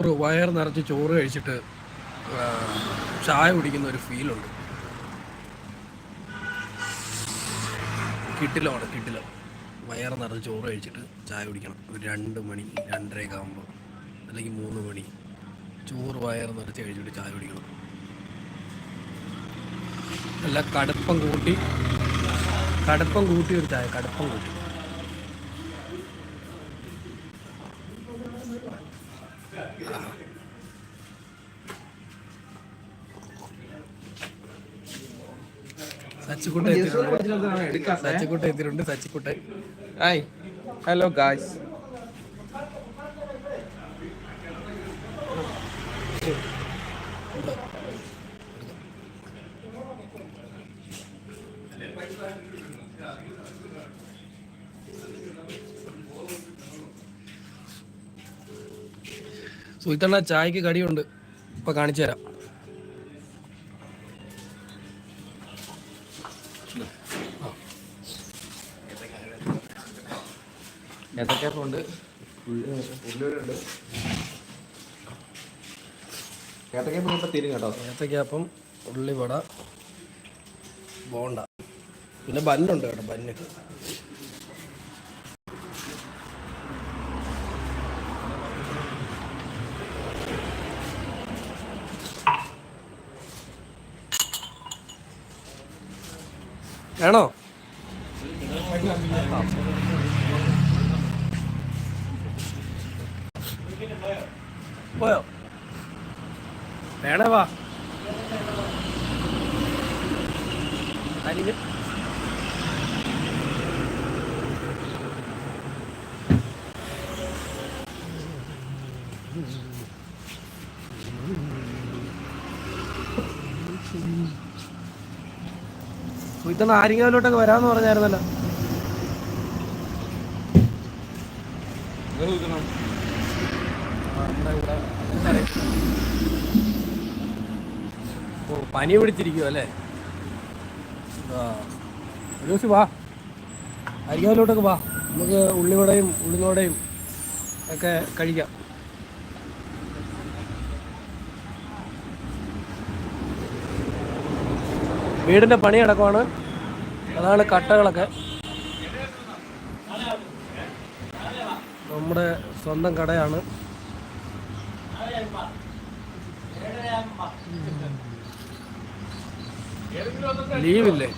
ചോറ് വയർ നിറച്ച് ചോറ് കഴിച്ചിട്ട് ചായ കുടിക്കുന്ന ഒരു ഫീലുണ്ട് കിട്ടിലാണ് കിട്ടില വയർ നിറച്ച് ചോറ് കഴിച്ചിട്ട് ചായ കുടിക്കണം. ഒരു രണ്ട് മണി രണ്ടരയൊക്കെ ആകുമ്പോൾ അല്ലെങ്കിൽ മൂന്ന് മണി ചോറ് വയർ നിറച്ച് കഴിച്ചിട്ട് ചായ കുടിക്കണം. നല്ല കടുപ്പം കൂട്ടി കടുപ്പം കൂട്ടി ഒരു ചായ കടുപ്പം കൂട്ടി. സച്ചിക്കുട്ട എത്തിയിട്ടുണ്ട്. സച്ചിക്കുട്ട എത്തിയിട്ടുണ്ട് സച്ചിക്കുട്ട ഹായ്. ഹലോ ഗായ്സ് സുൽത്തണ്ണ ചായക്ക് കടിയുണ്ട്. ഇപ്പൊ കാണിച്ചു തരാം ഏത്തക്കാപ്പുണ്ട് ഉള്ളിവരുണ്ട് ഏത്തക്കാപ്പ് ഇപ്പം തിരും കേട്ടോ. ഏത്തക്കാപ്പം ഉള്ളിവട ബോണ്ട. പിന്നെ ബന്നുണ്ട് കേട്ടോ ബന്ന്. വേണോ? പോയോ? വേണേ വാ. സുഹൃത്തണ്ണ ആരിങ്ങാലോട്ടൊക്കെ വരാന്ന് പറഞ്ഞായിരുന്നല്ലോ. ഓ പനി പിടിച്ചിരിക്കും അല്ലേ? ആ. വാ. അരിയാലോട്ടൊക്കെ വാ. നമുക്ക് ഉള്ളിവടയും ഉള്ളിനോടയും ഒക്കെ കഴിക്കാം. വീടിന്റെ പണി അടക്കമാണ്. അതാണ് കട്ടകളൊക്കെ. നമ്മുടെ സ്വന്തം കടയാണ്. ലീവില്ലേ?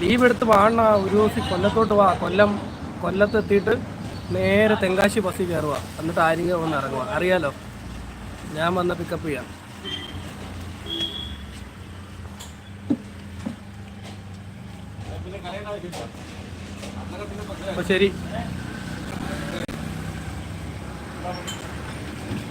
ലീവ് എടുത്ത് വാണ ഒരു ദിവസം കൊല്ലത്തോട്ട് വാ. കൊല്ലം കൊല്ലത്ത് എത്തിയിട്ട് നേരെ തെങ്കാശി ബസ്സിൽ കയറുക എന്നിട്ട് ആരിക വന്ന് ഇറങ്ങുക അറിയാലോ? ഞാൻ വന്ന പിക്കപ്പ് ചെയ്യാം. അപ്പൊ ശരി.